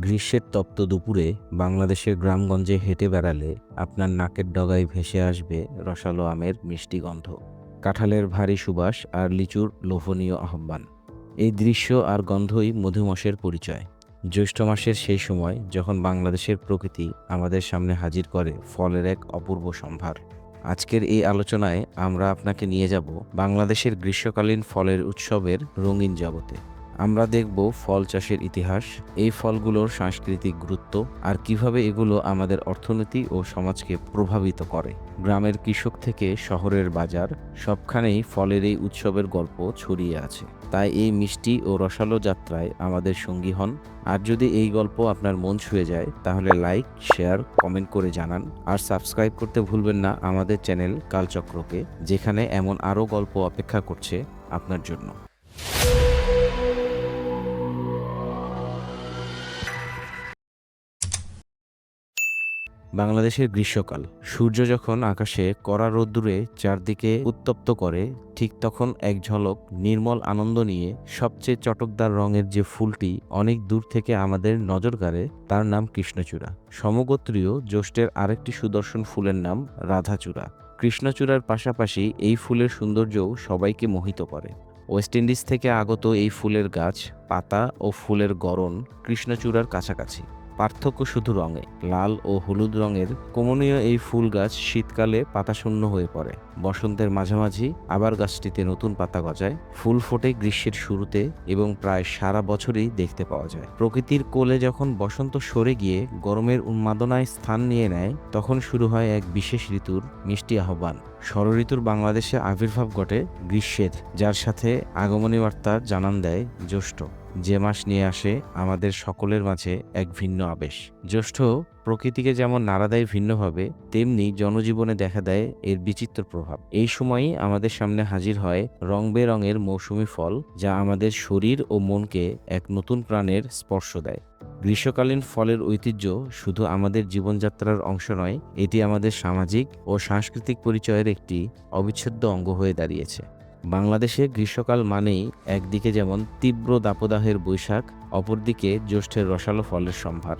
গ্রীষ্মের তপ্ত দুপুরে বাংলাদেশের গ্রামগঞ্জে হেঁটে বেড়ালে আপনার নাকের ডগায় ভেসে আসবে রসালো আমের মিষ্টি গন্ধ। কাঁঠালের ভারী সুবাস আর লিচুর লোভনীয় আহ্বান। এই দৃশ্য আর গন্ধই মধুমাসের পরিচয়। জ্যৈষ্ঠ মাসের সেই সময় যখন বাংলাদেশের প্রকৃতি আমাদের সামনে হাজির করে ফলের এক অপূর্ব সম্ভার। আজকের এই আলোচনায় আমরা আপনাকে নিয়ে যাব বাংলাদেশের গ্রীষ্মকালীন ফলের উৎসবের রঙিন জগতে। আমরা দেখব ফল চাষের ইতিহাস, এই ফলগুলোর সাংস্কৃতিক গুরুত্ব আর কীভাবে এগুলো আমাদের অর্থনীতি ও সমাজকে প্রভাবিত করে। গ্রামের কৃষক থেকে শহরের বাজার সবখানেই ফলের এই উৎসবের গল্প ছড়িয়ে আছে। তাই এই মিষ্টি ও রসালো যাত্রায় আমাদের সঙ্গী হন। আর যদি এই গল্প আপনার মন ছুঁয়ে যায়, তাহলে লাইক, শেয়ার, কমেন্ট করে জানান। আর সাবস্ক্রাইব করতে ভুলবেন না আমাদের চ্যানেল কালচক্রকে, যেখানে এমন আরও গল্প অপেক্ষা করছে আপনার জন্য। বাংলাদেশের গ্রীষ্মকাল। সূর্য যখন আকাশে কড়া রোদ্দুরে চারদিকে উত্তপ্ত করে, ঠিক তখন এক ঝলক নির্মল আনন্দ নিয়ে সবচেয়ে চটকদার রঙের যে ফুলটি অনেক দূর থেকে আমাদের নজর কাড়ে, তার নাম কৃষ্ণচূড়া। সমগোত্রীয় জ্যৈষ্ঠের আরেকটি সুদর্শন ফুলের নাম রাধাচূড়া। কৃষ্ণচূড়ার পাশাপাশি এই ফুলের সৌন্দর্যও সবাইকে মোহিত করে। ওয়েস্ট ইন্ডিজ থেকে আগত এই ফুলের গাছ, পাতা ও ফুলের গড়ন কৃষ্ণচূড়ার কাছাকাছি। পার্থক্য শুধু রঙে, লাল ও হলুদ রঙের। কমনীয় এই ফুল গাছ শীতকালে পাতাশূন্য হয়ে পড়ে। বসন্তের মাঝামাঝি আবার গাছটিতে নতুন পাতা গজায়। ফুল ফোটে গ্রীষ্মের শুরুতে এবং প্রায় সারা বছরই দেখতে পাওয়া যায়। প্রকৃতির কোলে যখন বসন্ত সরে গিয়ে গরমের উন্মাদনায় স্থান নিয়ে নেয়, তখন শুরু হয় এক বিশেষ ঋতুর মিষ্টি আহ্বান। ষড়ঋতুর বাংলাদেশে আবির্ভাব ঘটে গ্রীষ্মের, যার সাথে আগমনী বার্তা জানান দেয় জ্যৈষ্ঠ। যে মাস নিয়ে আসে, আমাদের সকলের মাঝে এক ভিন্ন আবেশ। জ্যৈষ্ঠ প্রকৃতিকে যেমন নাড়া দেয় ভিন্নভাবে, তেমনি জনজীবনে দেখা দেয় এর বিচিত্র প্রভাব। এই সময়ই আমাদের সামনে হাজির হয় রং বেরঙের মৌসুমি ফল, যা আমাদের শরীর ও মনকে এক নতুন প্রাণের স্পর্শ দেয়। গ্রীষ্মকালীন ফলের ঐতিহ্য শুধু আমাদের জীবনযাত্রার অংশ নয়, এটি আমাদের সামাজিক ও সাংস্কৃতিক পরিচয়ের একটি অবিচ্ছেদ্য অঙ্গ হয়ে দাঁড়িয়েছে। বাংলাদেশে গ্রীষ্মকাল মানেই একদিকে যেমন তীব্র দাপদাহের বৈশাখ, অপরদিকে জ্যৈষ্ঠের রসালো ফলের সম্ভার।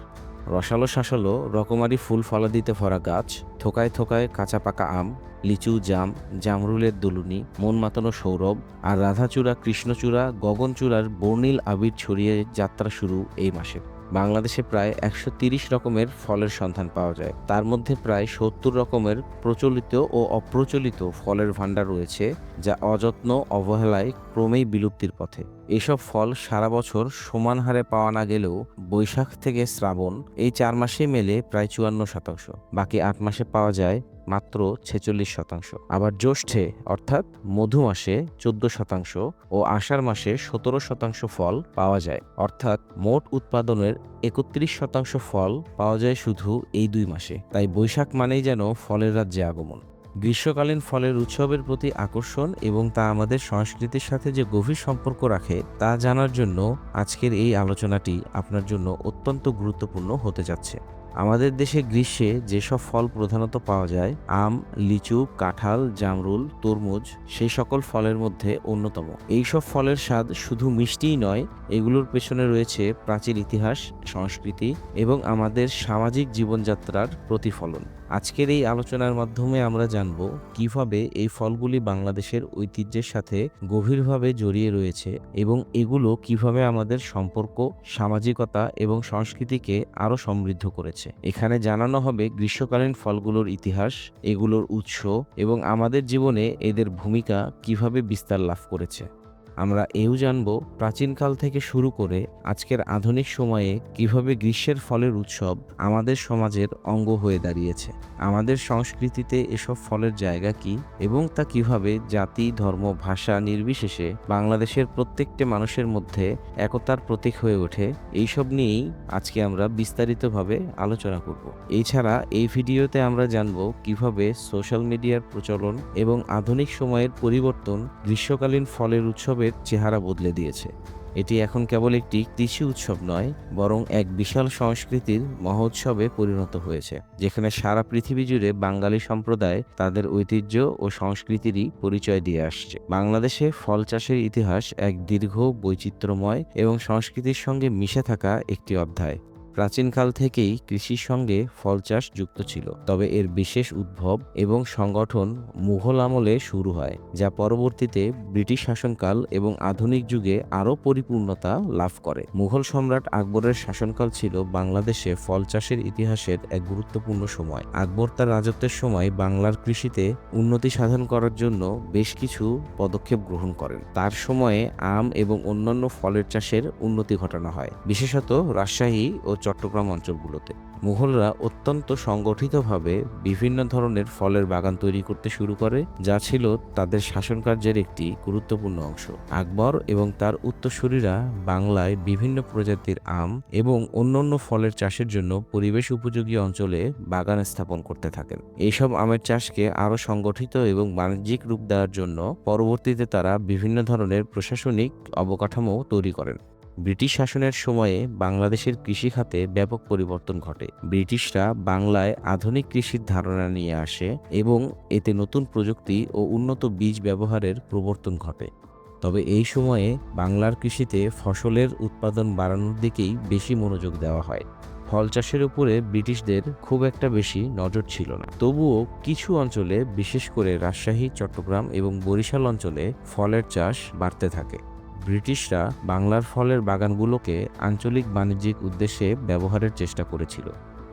রসালো শাসালো রকমারি ফুল ফলাদিতে ভরা গাছ, থোকায় থোকায় কাঁচা পাকা আম, লিচু, জাম, জামরুলের দুলুনি, মন মাতানো সৌরভ আর রাধাচূড়া, কৃষ্ণচূড়া, গগনচূড়ার বর্ণিল আবির ছড়িয়ে যাত্রা শুরু এই মাসে। বাংলাদেশে প্রায় একশো রকমের ফলের সন্ধান পাওয়া যায়। তার মধ্যে প্রায় সত্তর রকমের প্রচলিত ও অপ্রচলিত ফলের ভাণ্ডার রয়েছে, যা অযত্ন, অবহেলায় ক্রমেই বিলুপ্তির পথে। এসব ফল সারা বছর সমান হারে পাওয়া না গেলেও বৈশাখ থেকে শ্রাবণ এই চার মাসে মেলে প্রায় চুয়ান্ন শতাংশ। বাকি আট মাসে পাওয়া যায় মাত্র ছেচল্লিশ শতাংশ। আবার জ্যৈষ্ঠে, অর্থাৎ মধু মাসে চোদ্দ শতাংশ ও আষাঢ় মাসে সতেরো শতাংশ ফল পাওয়া যায়। অর্থাৎ মোট উৎপাদনের একত্রিশ শতাংশ ফল পাওয়া যায় শুধু এই দুই মাসে। তাই বৈশাখ মানেই যেন ফলের রাজ্যে আগমন। গ্রীষ্মকালীন ফলের উৎসবের প্রতি আকর্ষণ এবং তা আমাদের সংস্কৃতির সাথে যে গভীর সম্পর্ক রাখে, তা জানার জন্য আজকের এই আলোচনাটি আপনার জন্য অত্যন্ত গুরুত্বপূর্ণ হতে যাচ্ছে। আমাদের দেশে গ্রীষ্মে যেসব ফল প্রধানত পাওয়া যায়, আম, লিচু, কাঁঠাল, জামরুল, তরমুজ, সেই সকল ফলের মধ্যে অন্যতম। এইসব ফলের স্বাদ শুধু মিষ্টিই নয়, এগুলোর পেছনে রয়েছে প্রাচীন ইতিহাস, সংস্কৃতি এবং আমাদের সামাজিক জীবনযাত্রার প্রতিফলন। আজকের এই আলোচনার মাধ্যমে আমরা জানব কীভাবে এই ফলগুলি বাংলাদেশের ঐতিহ্যের সাথে গভীরভাবে জড়িয়ে রয়েছে এবং এগুলো কীভাবে আমাদের সম্পর্ক, সামাজিকতা এবং সংস্কৃতিকে আরও সমৃদ্ধ করেছে। এখানে জানানো হবে গ্রীষ্মকালীন ফলগুলোর ইতিহাস, এগুলোর উৎস এবং আমাদের জীবনে এদের ভূমিকা কীভাবে বিস্তার লাভ করেছে। আমরা এও জানব প্রাচীনকাল থেকে শুরু করে আজকের আধুনিক সময়ে কীভাবে গ্রীষ্মের ফলের উৎসব আমাদের সমাজের অঙ্গ হয়ে দাঁড়িয়েছে। আমাদের সংস্কৃতিতে এসব ফলের জায়গা কি এবং তা কীভাবে জাতি, ধর্ম, ভাষা নির্বিশেষে বাংলাদেশের প্রত্যেকটি মানুষের মধ্যে একতার প্রতীক হয়ে ওঠে, এইসব নিয়েই আজকে আমরা বিস্তারিতভাবে আলোচনা করব। এছাড়া এই ভিডিওতে আমরা জানব কীভাবে সোশ্যাল মিডিয়ার প্রচলন এবং আধুনিক সময়ের পরিবর্তন গ্রীষ্মকালীন ফলের উৎসবের চেহারা বদলে দিয়েছে। এটি এখন কেবল একটি কৃষি উৎসব নয়, বরং এক বিশাল সংস্কৃতির মহোৎসবে পরিণত হয়েছে, যেখানে সারা পৃথিবী জুড়ে বাঙালি সম্প্রদায় তাদের ঐতিহ্য ও সংস্কৃতিরই পরিচয় দিয়ে আসছে। বাংলাদেশে ফল চাষের ইতিহাস এক দীর্ঘ বৈচিত্র্যময় এবং সংস্কৃতির সঙ্গে মিশে থাকা একটি অধ্যায়। প্রাচীনকাল থেকেই কৃষির সঙ্গে ফল চাষ যুক্ত ছিল। তবে এর বিশেষ উদ্ভব এবং সংগঠন মুঘল আমলে শুরু হয়, যা পরবর্তীতে ব্রিটিশ শাসনকাল এবং আধুনিক যুগে আরও পরিপূর্ণতা লাভ করে। মুঘল সম্রাট আকবরের শাসনকাল ছিল বাংলাদেশে ফল চাষের ইতিহাসের এক গুরুত্বপূর্ণ সময়। আকবর তার রাজত্বের সময় বাংলার কৃষিতে উন্নতি সাধন করার জন্য বেশ কিছু পদক্ষেপ গ্রহণ করেন। তার সময়ে আম এবং অন্যান্য ফলের চাষের উন্নতি ঘটানো হয়। বিশেষত রাজশাহী ও চট্টগ্রাম অঞ্চলগুলোতে। মুঘলরা অত্যন্ত সংগঠিতভাবে বিভিন্ন ধরনের ফলের বাগান তৈরি করতে শুরু করে, যা ছিল তাদের শাসনকার্যের একটি গুরুত্বপূর্ণ অংশ। আকবর এবং তার উত্তরসূরিরা বাংলায় বিভিন্ন প্রজাতির আম এবং অন্যান্য ফলের চাষের জন্য পরিবেশ উপযোগী অঞ্চলে বাগান স্থাপন করতে থাকেন। এইসব আমের চাষকে আরও সংগঠিত এবং বাণিজ্যিক রূপ দেওয়ার জন্য পরবর্তীতে তারা বিভিন্ন ধরনের প্রশাসনিক অবকাঠামো তৈরি করেন। ব্রিটিশ শাসনের সময়ে বাংলাদেশের কৃষি খাতে ব্যাপক পরিবর্তন ঘটে। ব্রিটিশরা বাংলায় আধুনিক কৃষির ধারণা নিয়ে আসে এবং এতে নতুন প্রযুক্তি ও উন্নত বীজ ব্যবহারের প্রবর্তন ঘটে। তবে এই সময়ে বাংলার কৃষিতে ফসলের উৎপাদন বাড়ানোর দিকেই বেশি মনোযোগ দেওয়া হয়। ফল চাষের উপরে ব্রিটিশদের খুব একটা বেশি নজর ছিল না। তবুও কিছু অঞ্চলে, বিশেষ করে রাজশাহী, চট্টগ্রাম এবং বরিশাল অঞ্চলে ফলের চাষ বাড়তে থাকে। ব্রিটিশরা বাংলার ফলের বাগানগুলোকে আঞ্চলিক বাণিজ্যিক উদ্দেশ্যে ব্যবহারের চেষ্টা করেছিল।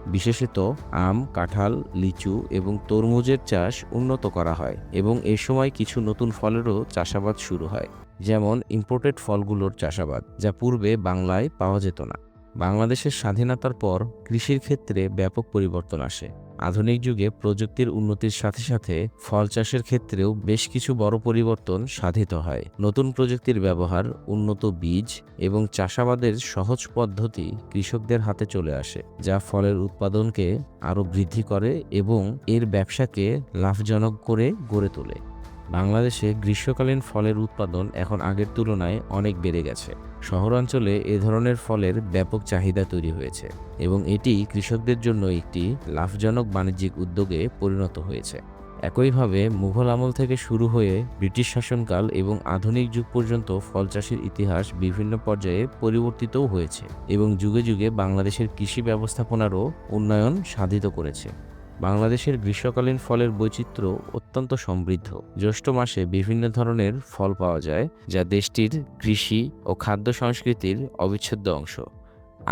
বিশেষত আম, কাঁঠাল, লিচু এবং তরমুজের চাষ উন্নত করা হয় এবং এ সময় কিছু নতুন ফলেরও চাষাবাদ শুরু হয়, যেমন ইম্পোর্টেড ফলগুলোর চাষাবাদ, যা পূর্বে বাংলায় পাওয়া যেত না। বাংলাদেশের স্বাধীনতার পর কৃষির ক্ষেত্রে ব্যাপক পরিবর্তন আসে। আধুনিক যুগে প্রযুক্তির উন্নতির সাথে সাথে ফল চাষের ক্ষেত্রেও বেশ কিছু বড় পরিবর্তন সাধিত হয়। নতুন প্রযুক্তির ব্যবহার, উন্নত বীজ এবং চাষাবাদের সহজ পদ্ধতি কৃষকদের হাতে চলে আসে, যা ফলের উৎপাদনকে আরও বৃদ্ধি করে এবং এর ব্যবসাকে লাভজনক করে গড়ে তোলে। বাংলাদেশে গ্রীষ্মকালীন ফলের উৎপাদন এখন আগের তুলনায় অনেক বেড়ে গেছে। শহরাঞ্চলে এ ধরনের ফলের ব্যাপক চাহিদা তৈরি হয়েছে এবং এটি কৃষকদের জন্য একটি লাভজনক বাণিজ্যিক উদ্যোগে পরিণত হয়েছে। একইভাবে মুঘল আমল থেকে শুরু হয়ে ব্রিটিশ শাসনকাল এবং আধুনিক যুগ পর্যন্ত ফল চাষের ইতিহাস বিভিন্ন পর্যায়ে পরিবর্তিতও হয়েছে এবং যুগে যুগে বাংলাদেশের কৃষি ব্যবস্থাপনারও উন্নয়ন সাধিত করেছে। বাংলাদেশের গ্রীষ্মকালীন ফলের বৈচিত্র্য অত্যন্ত সমৃদ্ধ। জ্যৈষ্ঠ মাসে বিভিন্ন ধরনের ফল পাওয়া যায়, যা দেশটির কৃষি ও খাদ্য সংস্কৃতির অবিচ্ছেদ্য অংশ।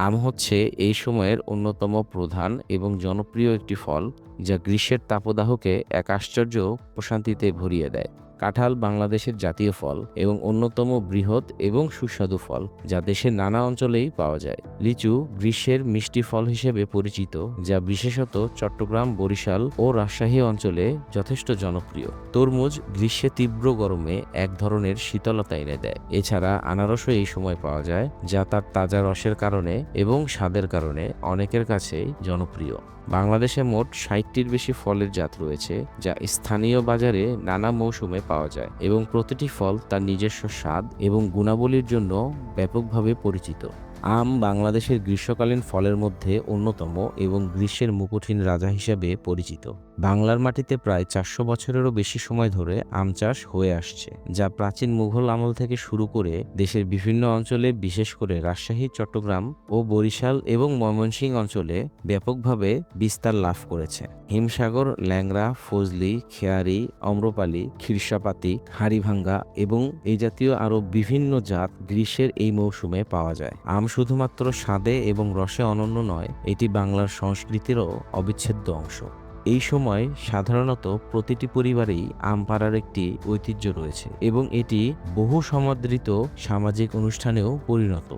আম হচ্ছে এই সময়ের অন্যতম প্রধান এবং জনপ্রিয় একটি ফল। যা গ্রীষ্মের তাপদাহকে এক আশ্চর্য প্রশান্তিতে ভরিয়ে দেয়। কাঁঠাল বাংলাদেশের জাতীয় ফল এবং অন্যতম বৃহৎ এবং সুস্বাদু ফল, যা দেশের নানা অঞ্চলেই পাওয়া যায়। লিচু গ্রীষ্মের মিষ্টি ফল হিসেবে পরিচিত, যা বিশেষত চট্টগ্রাম, বরিশাল ও রাজশাহী অঞ্চলে যথেষ্ট জনপ্রিয়। তরমুজ গ্রীষ্মে তীব্র গরমে এক ধরনের শীতলতা এনে দেয়। এছাড়া আনারসও এই সময় পাওয়া যায়, যা তার তাজা রসের কারণে এবং স্বাদের কারণে অনেকের কাছেই জনপ্রিয়। বাংলাদেশে মোট ষাটটির বেশি ফলের জাত রয়েছে, যা স্থানীয় বাজারে নানা মৌসুমে পাওয়া যায় এবং প্রতিটি ফল তার নিজস্ব স্বাদ এবং গুণাবলীর জন্য ব্যাপকভাবে পরিচিত। আম বাংলাদেশের গ্রীষ্মকালীন ফলের মধ্যে অন্যতম এবং গ্রীষ্মের মুকুঠিন রাজা হিসেবে পরিচিত। বাংলার মাটিতে প্রায় চারশো বছরেরও বেশি সময় ধরে আম চাষ হয়ে আসছে, যা প্রাচীন মুঘল আমল থেকে শুরু করে দেশের বিভিন্ন অঞ্চলে, বিশেষ করে রাজশাহী, চট্টগ্রাম ও বরিশাল এবং ময়মনসিংহ অঞ্চলে ব্যাপকভাবে বিস্তার লাভ করেছে। হিমসাগর, ল্যাংড়া, ফজলি, খেয়ারি, অম্রপালি, খিরসাপাতি, হাড়িভাঙ্গা এবং এই জাতীয় আরও বিভিন্ন জাত গ্রীষ্মের এই মৌসুমে পাওয়া যায়। আম শুধুমাত্র স্বাদে এবং রসে অনন্য নয়, এটি বাংলার সংস্কৃতিরও অবিচ্ছেদ্য অংশ। এই সময় সাধারণত প্রতিটি পরিবারেই আম পাড়ার একটি ঐতিহ্য রয়েছে এবং এটি বহু সমাদৃত সামাজিক অনুষ্ঠানেও পরিণত।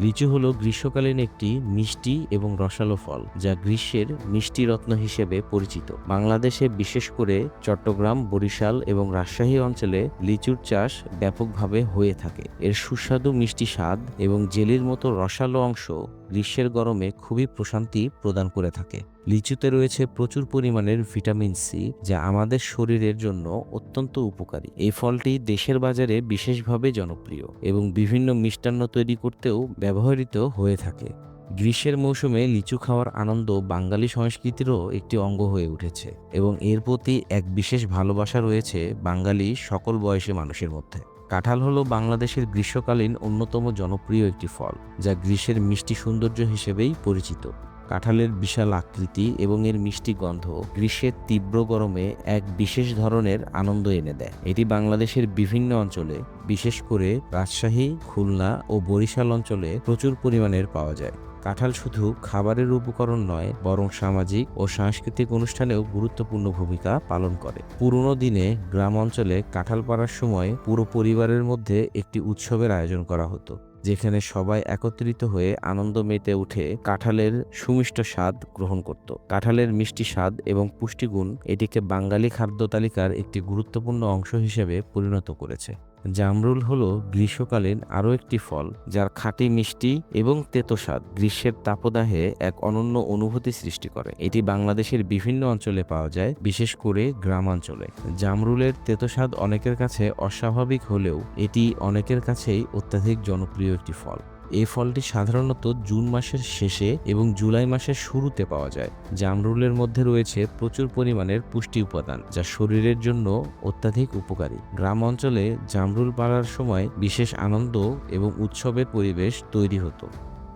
লিচু হলো গ্রীষ্মকালীন একটি মিষ্টি এবং রসালো ফল, যা গ্রীষ্মের মিষ্টি রত্ন হিসেবে পরিচিত। বাংলাদেশে বিশেষ করে চট্টগ্রাম, বরিশাল এবং রাজশাহী অঞ্চলে লিচুর চাষ ব্যাপকভাবে হয়ে থাকে। এর সুস্বাদু মিষ্টি স্বাদ এবং জেলির মতো রসালো অংশ গ্রীষ্মের গরমে খুবই প্রশান্তি প্রদান করে থাকে। লিচুতে রয়েছে প্রচুর পরিমাণের ভিটামিন সি, যা আমাদের শরীরের জন্য অত্যন্ত উপকারী। এই ফলটি দেশের বাজারে বিশেষভাবে জনপ্রিয় এবং বিভিন্ন মিষ্টান্ন তৈরি করতেও ব্যবহৃত হয়ে থাকে। গ্রীষ্মের মৌসুমে লিচু খাওয়ার আনন্দ বাঙালি সংস্কৃতিরও একটি অঙ্গ হয়ে উঠেছে এবং এর প্রতি এক বিশেষ ভালোবাসা রয়েছে বাঙালি সকল বয়সী মানুষের মধ্যে। কাঁঠাল হলো বাংলাদেশের গ্রীষ্মকালীন অন্যতম জনপ্রিয় একটি ফল, যা গ্রীষ্মের মিষ্টি সৌন্দর্য হিসেবেই পরিচিত। কাঁঠালের বিশাল আকৃতি এবং এর মিষ্টি গন্ধ গ্রীষ্মের তীব্র গরমে এক বিশেষ ধরনের আনন্দ এনে দেয়। এটি বাংলাদেশের বিভিন্ন অঞ্চলে, বিশেষ করে রাজশাহী, খুলনা ও বরিশাল অঞ্চলে প্রচুর পরিমাণের পাওয়া যায়। কাঁঠাল শুধু খাবারের উপকরণ নয়, বরং সামাজিক ও সাংস্কৃতিক অনুষ্ঠানেও গুরুত্বপূর্ণ ভূমিকা পালন করে। পুরনো দিনে গ্রাম অঞ্চলে কাঁঠাল পাড়ার সময় পুরো পরিবারের মধ্যে একটি উৎসবের আয়োজন করা হতো, যেখানে সবাই একত্রিত হয়ে আনন্দ মেতে উঠে কাঁঠালের সুমিষ্ট স্বাদ গ্রহণ করত। কাঁঠালের মিষ্টি স্বাদ এবং পুষ্টিগুণ এটিকে বাঙালি খাদ্য তালিকার একটি গুরুত্বপূর্ণ অংশ হিসেবে পরিণত করেছে। জামরুল হলো গ্রীষ্মকালীন আরও একটি ফল, যার খাঁটি মিষ্টি এবং তেতো স্বাদ গ্রীষ্মের তাপদাহে এক অনন্য অনুভূতি সৃষ্টি করে। এটি বাংলাদেশের বিভিন্ন অঞ্চলে পাওয়া যায়, বিশেষ করে গ্রামাঞ্চলে। জামরুলের তেতো অনেকের কাছে অস্বাভাবিক হলেও এটি অনেকের কাছেই অত্যাধিক জনপ্রিয় একটি ফল। এই ফলটি সাধারণত জুন মাসের শেষে এবং জুলাই মাসের শুরুতে পাওয়া যায়। জামরুলের মধ্যে রয়েছে প্রচুর পরিমাণের পুষ্টি উপাদান, যা শরীরের জন্য অত্যাধিক উপকারী। গ্রাম অঞ্চলে জামরুল পাড়ার সময় বিশেষ আনন্দ এবং উৎসবের পরিবেশ তৈরি হতো।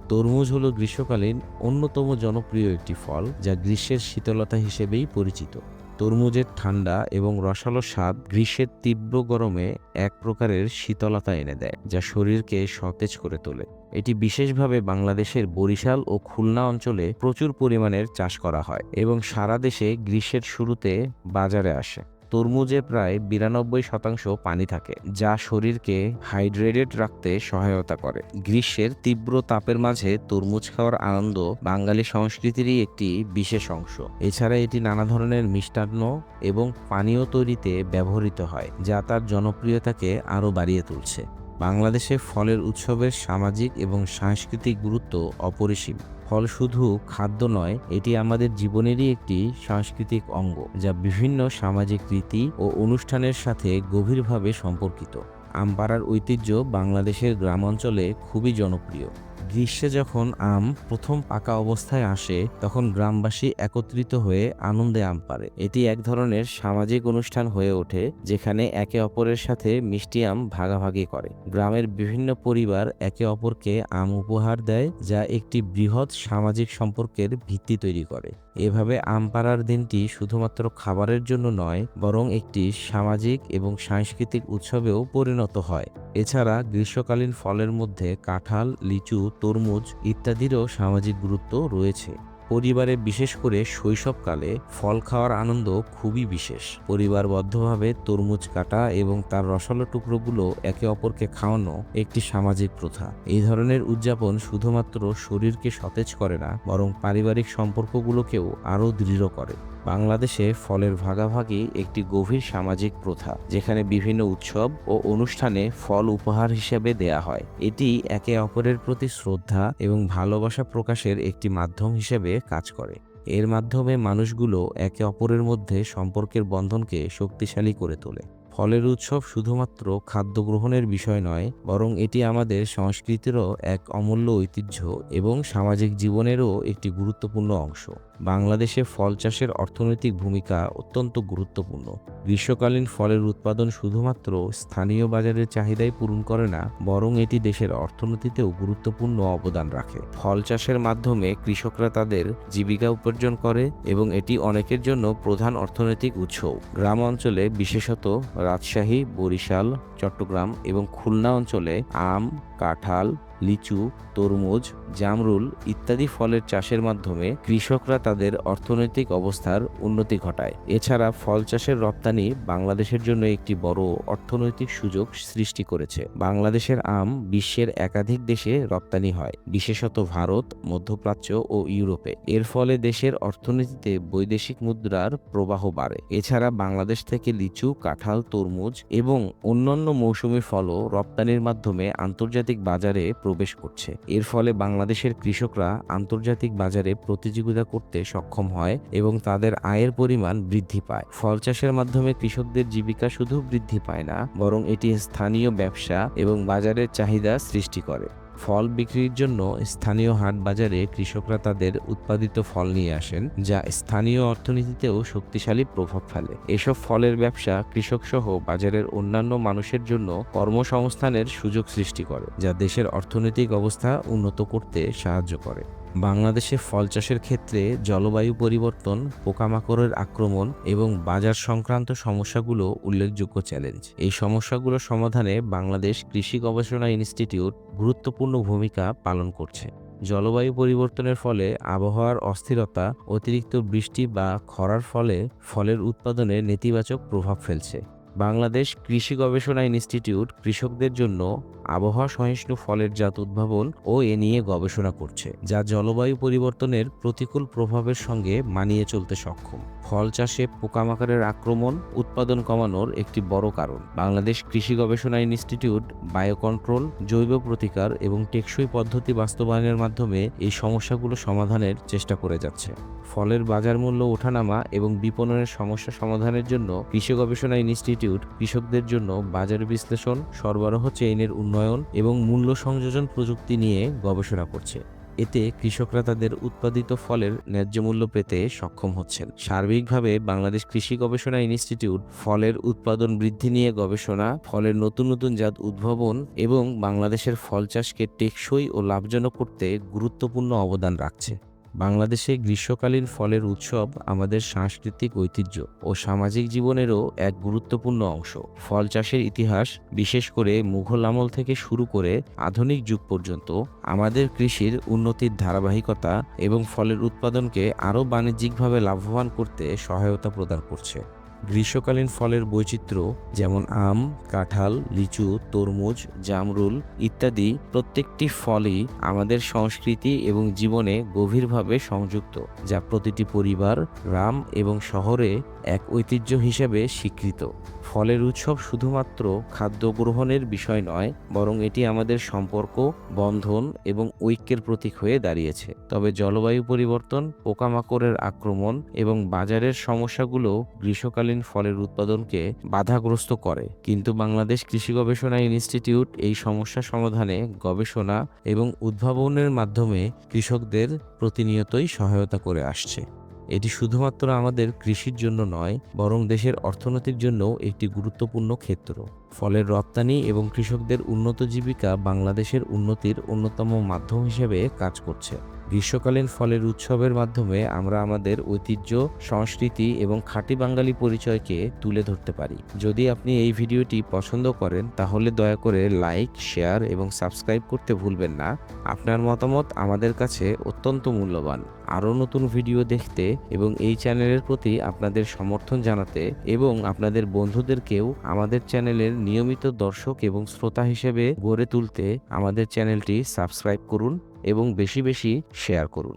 তরমুজ হলো গ্রীষ্মকালীন অন্যতম জনপ্রিয় একটি ফল, যা গ্রীষ্মের শীতলতা হিসেবেই পরিচিত। তরমুজের ঠান্ডা এবং রসালো স্বাদ গ্রীষ্মের তীব্র গরমে এক প্রকারের শীতলতা এনে দেয়, যা শরীরকে সতেজ করে তোলে। এটি বিশেষভাবে বাংলাদেশের বরিশাল ও খুলনা অঞ্চলে প্রচুর পরিমাণের চাষ করা হয় এবং সারা দেশে গ্রীষ্মের শুরুতে বাজারে আসে। তরমুজে প্রায় বিরানব্বই শতাংশ পানি থাকে, যা শরীরকে হাইড্রেটেড রাখতে সহায়তা করে। গ্রীষ্মের তীব্র তাপের মাঝে তরমুজ খাওয়ার আনন্দ বাঙালি সংস্কৃতিরই একটি বিশেষ অংশ। এছাড়া এটি নানা ধরনের মিষ্টান্ন এবং পানীয় তৈরিতে ব্যবহৃত হয়, যা তার জনপ্রিয়তাকে আরও বাড়িয়ে তুলছে। বাংলাদেশে ফলের উৎসবের সামাজিক এবং সাংস্কৃতিক গুরুত্ব অপরিসীম। ফল শুধু খাদ্য নয়, এটি আমাদের জীবনেরই একটি সাংস্কৃতিক অঙ্গ, যা বিভিন্ন সামাজিক রীতি ও অনুষ্ঠানের সাথে গভীরভাবে সম্পর্কিত। আমপাড়ার ঐতিহ্য বাংলাদেশের গ্রামাঞ্চলে খুবই জনপ্রিয়। গ্রীষ্মে যখন আম প্রথম পাকা অবস্থায় আসে, তখন গ্রামবাসী একত্রিত হয়ে আনন্দে আম পারে এটি এক ধরনের সামাজিক অনুষ্ঠান হয়ে ওঠে, যেখানে একে অপরের সাথে মিষ্টি আম ভাগাভাগি করে। গ্রামের বিভিন্ন পরিবার একে অপরকে আম উপহার দেয়, যা একটি বৃহৎ সামাজিক সম্পর্কের ভিত্তি তৈরি করে। এভাবে আম পাড়ার দিনটি শুধুমাত্র খাবারের জন্য নয়, বরং একটি সামাজিক এবং সাংস্কৃতিক উৎসবেও পরিণত হয়। এছাড়া গ্রীষ্মকালীন ফলের মধ্যে কাঁঠাল, লিচু, তরমুজ ইত্যাদিরও সামাজিক গুরুত্ব রয়েছে। পরিবারে বিশেষ করে শৈশবকালে ফল খাওয়ার আনন্দ খুবই বিশেষ। পরিবারবদ্ধভাবে তরমুজ কাটা এবং তার রসালো টুকরোগুলো একে অপরকে খাওয়ানো একটি সামাজিক প্রথা। এই ধরনের উদযাপন শুধুমাত্র শরীরকে সতেজ করে না, বরং পারিবারিক সম্পর্কগুলোকেও আরও দৃঢ় করে। বাংলাদেশে ফলের ভাগাভাগি একটি গভীর সামাজিক প্রথা, যেখানে বিভিন্ন উৎসব ও অনুষ্ঠানে ফল উপহার হিসেবে দেয়া হয়। এটি একে অপরের প্রতি শ্রদ্ধা এবং ভালোবাসা প্রকাশের একটি মাধ্যম হিসেবে কাজ করে। এর মাধ্যমে মানুষগুলো একে অপরের মধ্যে সম্পর্কের বন্ধনকে শক্তিশালী করে তোলে। ফলের উৎসব শুধুমাত্র খাদ্য গ্রহণের বিষয় নয়, বরং এটি আমাদের সংস্কৃতিরও এক অমূল্য ঐতিহ্য এবং সামাজিক জীবনেরও একটি গুরুত্বপূর্ণ অংশ। বাংলাদেশে ফল চাষের অর্থনৈতিক ভূমিকা অত্যন্ত গুরুত্বপূর্ণ। গ্রীষ্মকালীন ফলের উৎপাদন শুধুমাত্র স্থানীয় বাজারের চাহিদাই পূরণ করে না, বরং এটি দেশের অর্থনীতিতেও গুরুত্বপূর্ণ অবদান রাখে। ফল চাষের মাধ্যমে কৃষকরা তাদের জীবিকা উপার্জন করে এবং এটি অনেকের জন্য প্রধান অর্থনৈতিক উৎস। গ্রাম অঞ্চলে বিশেষত রাজশাহী, বরিশাল, চট্টগ্রাম এবং খুলনা অঞ্চলে আম, কাঁঠাল, লিচু, তরমুজ জামরুল ইত্যাদি ফলের চাষের মাধ্যমে কৃষকরা তাদের অর্থনৈতিক অবস্থার উন্নতি ঘটায়। এছাড়া ফল চাষের রপ্তানি বাংলাদেশের জন্য একটি বড় অর্থনৈতিক সুযোগ সৃষ্টি করেছে। বাংলাদেশের আম বিশ্বের একাধিক দেশে রপ্তানি হয়, বিশেষত ভারত, মধ্যপ্রাচ্য ও ইউরোপে। এর ফলে দেশের অর্থনীতিতে বৈদেশিক মুদ্রার প্রবাহ বাড়ে। এছাড়া বাংলাদেশ থেকে লিচু, কাঁঠাল, তরমুজ এবং অন্যান্য মৌসুমি ফলও রপ্তানির মাধ্যমে আন্তর্জাতিক বাজারে প্রবেশ করছে। এর ফলে বাংলাদেশের কৃষকরা আন্তর্জাতিক বাজারে প্রতিযোগিতা করতে সক্ষম হয় এবং তাদের আয়ের পরিমাণ বৃদ্ধি পায়। ফল চাষের মাধ্যমে কৃষকদের জীবিকা শুধু বৃদ্ধি পায় না, বরং এটি স্থানীয় ব্যবসা এবং বাজারের চাহিদা সৃষ্টি করে। ফল বিক্রির জন্য স্থানীয় হাট বাজারে কৃষকরা তাদের উৎপাদিত ফল নিয়ে আসেন, যা স্থানীয় অর্থনীতিতেও শক্তিশালী প্রভাব ফেলে। এসব ফলের ব্যবসা কৃষক সহ বাজারের অন্যান্য মানুষের জন্য কর্মসংস্থানের সুযোগ সৃষ্টি করে, যা দেশের অর্থনৈতিক অবস্থা উন্নত করতে সাহায্য করে। বাংলাদেশে ফল চাষের ক্ষেত্রে জলবায়ু পরিবর্তন, পোকামাকড়ের আক্রমণ এবং বাজার সংক্রান্ত সমস্যাগুলো উল্লেখযোগ্য চ্যালেঞ্জ। এই সমস্যাগুলো সমাধানে বাংলাদেশ কৃষি গবেষণা ইনস্টিটিউট গুরুত্বপূর্ণ ভূমিকা পালন করছে। জলবায়ু পরিবর্তনের ফলে আবহাওয়ার অস্থিরতা, অতিরিক্ত বৃষ্টি বা খরার ফলে ফলের উৎপাদনে নেতিবাচক প্রভাব ফেলছে। বাংলাদেশ কৃষি গবেষণা ইনস্টিটিউট কৃষকদের জন্য আবহাওয়া সহিষ্ণু ফলের জাত উদ্ভাবন ও এ নিয়ে গবেষণা করছে, যা জলবায়ু পরিবর্তনের প্রতিকূল প্রভাবের সঙ্গে মানিয়ে চলতে সক্ষম। ফল চাষে পোকামাকড়ের আক্রমণ, উৎপাদন কমানোর একটি বড় কারণ। বাংলাদেশ কৃষি গবেষণা ইনস্টিটিউট বায়োকন্ট্রোল, জৈব প্রতিকার এবং টেকসই পদ্ধতি বাস্তবায়নের মাধ্যমে এই সমস্যাগুলো সমাধানের চেষ্টা করে যাচ্ছে। ফলের বাজার মূল্য ওঠানামা এবং বিপণনের সমস্যা সমাধানের জন্য কৃষি গবেষণা ইনস্টিটিউট কৃষকদের জন্য বাজার বিশ্লেষণ, সরবরাহ চেইনের উন্নয়ন এবং মূল্য সংযোজন প্রযুক্তি নিয়ে গবেষণা করছে। এতে কৃষকরা তাদের উৎপাদিত ফলের ন্যায্য মূল্য পেতে সক্ষম হচ্ছেন। সার্বিকভাবে বাংলাদেশ কৃষি গবেষণা ইনস্টিটিউট ফলের উৎপাদন বৃদ্ধি নিয়ে গবেষণা, ফলের নতুন নতুন জাত উদ্ভাবন এবং বাংলাদেশের ফল চাষকে টেকসই ও লাভজনক করতে গুরুত্বপূর্ণ অবদান রাখছে। বাংলাদেশে গ্রীষ্মকালীন ফলের উৎসব আমাদের সাংস্কৃতিক ঐতিহ্য ও সামাজিক জীবনেরও এক গুরুত্বপূর্ণ অংশ। ফল চাষের ইতিহাস, বিশেষ করে মুঘল আমল থেকে শুরু করে আধুনিক যুগ পর্যন্ত, আমাদের কৃষির উন্নতির ধারাবাহিকতা এবং ফলের উৎপাদনকে আরও বাণিজ্যিকভাবে লাভবান করতে সহায়তা প্রদান করছে। গ্রীষ্মকালীন ফলের বৈচিত্র্য যেমন আম, কাঁঠাল, লিচু, তরমুজ, জামরুল ইত্যাদি প্রত্যেকটি ফলই আমাদের সংস্কৃতি এবং জীবনে গভীরভাবে সংযুক্ত, যা প্রতিটি পরিবার, গ্রাম এবং শহরে এক ঐতিহ্য হিসেবে স্বীকৃত। ফলের উৎসব শুধুমাত্র খাদ্য গ্রহণের বিষয় নয়, বরং এটি আমাদের সম্পর্ক, বন্ধন এবং ঐক্যের প্রতীক হয়ে দাঁড়িয়েছে। তবে জলবায়ু পরিবর্তন, পোকামাকড়ের আক্রমণ এবং বাজারের সমস্যাগুলো গ্রীষ্মকালীন ফলের উৎপাদনকে বাধাগ্রস্ত করে। কিন্তু বাংলাদেশ কৃষি গবেষণা ইনস্টিটিউট এই সমস্যা সমাধানে গবেষণা এবং উদ্ভাবনের মাধ্যমে কৃষকদের প্রতিনিয়তই সহায়তা করে আসছে। এটি শুধুমাত্র আমাদের কৃষির জন্য নয়, বরং দেশের অর্থনীতির জন্যও একটি গুরুত্বপূর্ণ ক্ষেত্র। ফলের রপ্তানি এবং কৃষকদের উন্নত জীবিকা বাংলাদেশের উন্নতির অন্যতম মাধ্যম হিসেবে কাজ করছে। গ্রীষ্মকালীন ফলের উৎসবের মাধ্যমে আমরা আমাদের ঐতিহ্য, সংস্কৃতি এবং খাঁটি বাঙালি পরিচয়কে তুলে ধরতে পারি। যদি আপনি এই ভিডিওটি পছন্দ করেন, তাহলে দয়া করে লাইক, শেয়ার এবং সাবস্ক্রাইব করতে ভুলবেন না। আপনার মতামত আমাদের কাছে অত্যন্ত মূল্যবান। আরও নতুন ভিডিও দেখতে এবং এই চ্যানেলের প্রতি আপনাদের সমর্থন জানাতে এবং আপনাদের বন্ধুদেরকেও আমাদের চ্যানেলের নিয়মিত দর্শক এবং শ্রোতা হিসেবে গড়ে তুলতে আমাদের চ্যানেলটি সাবস্ক্রাইব করুন এবং বেশি বেশি শেয়ার করুন।